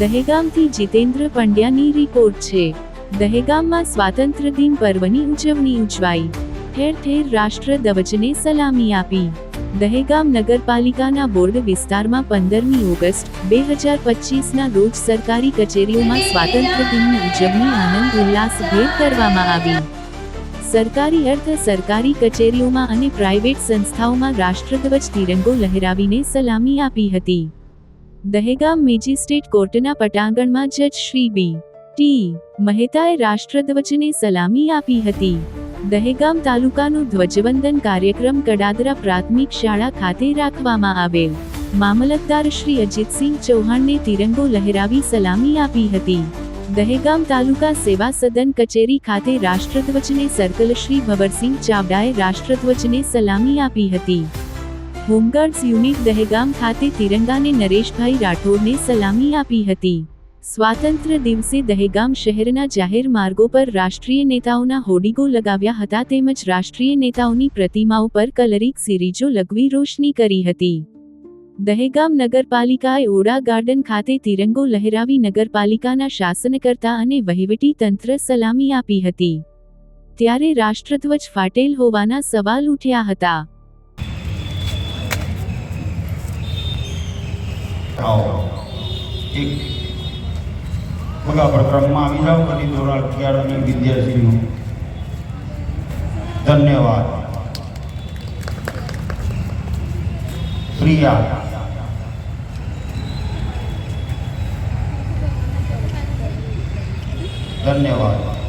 દહેગામથી Jitendra પંડ્યાની report છે. દહેગામમાં સ્વાતંત્ર્ય દિન પર્વની ઉજવણી ઉજવાઈ. ઠેર ઠેર રાષ્ટ્ર ધ્વજને સલામી આપી. દહેગામ નગરપાલિકાના બોર્ડ વિસ્તારમાં પંદરમી ઓગસ્ટ, બે હજાર પચીસના રોજ સરકારી કચેરીઓમાં સ્વાતંત્ર્ય દિનની ઉજવણી આનંદ ઉલ્લાસભેર કરવામાં આવી. સરકારી અર્થ સરકારી કચેરીઓમાં અને પ્રાઇવેટ સંસ્થાઓમાં રાષ્ટ્રધ્વજ તિરંગો લહેરાવીને સલામી આપી હતી. દહેગામ મેજિસ્ટ્રેટ કોર્ટના પટાંગણમાં જજ શ્રી બી. ટી. મહેતાએ રાષ્ટ્રધ્વજને સલામી આપી હતી. દહેગામ તાલુકાનું ધ્વજવંદન કાર્યક્રમ કડાદરા પ્રાથમિક શાળા ખાતે રાખવામાં આવેલ. મામલતદાર શ્રી અજીતસિંહ ચૌહાણને તિરંગો લહેરાવી સલામી આપી હતી. દહેગામ તાલુકા સેવા સદન કચેરી ખાતે રાષ્ટ્રધ્વજને સર્કલ શ્રી ભવરસિંહ ચાવડાએ રાષ્ટ્રધ્વજને સલામી આપી હતી. હોમગાર્ડ્સ યુનિટ દહેગામ ખાતે તિરંગાને નરેશભાઈ રાઠોડને સલામી આપી હતી. સ્વાતંત્ર્ય દિવસે દહેગામ શહેરના જાહેર માર્ગો પર રાષ્ટ્રીય નેતાઓના હોડીગો લગાવ્યા હતા તેમજ રાષ્ટ્રીય નેતાઓની પ્રતિમાઓ પર કલરિક સિરીજો લગવી રોશની કરી હતી. દહેગામ નગરપાલિકાએ ઓડા ગાર્ડન ખાતે તિરંગો લહેરાવી નગરપાલિકાના શાસનકર્તા અને વહીવટી તંત્ર સલામી આપી હતી. ત્યારે રાષ્ટ્રધ્વજ ફાટેલ હોવાના સવાલ ઉઠ્યા હતા. આવો. એક બગા પ્રક્રમમાં આવી જાઓ પછી ધોરણ અગિયારની વિદ્યાર્થીનું. ધન્યવાદ. પ્રિયા. ધન્યવાદ.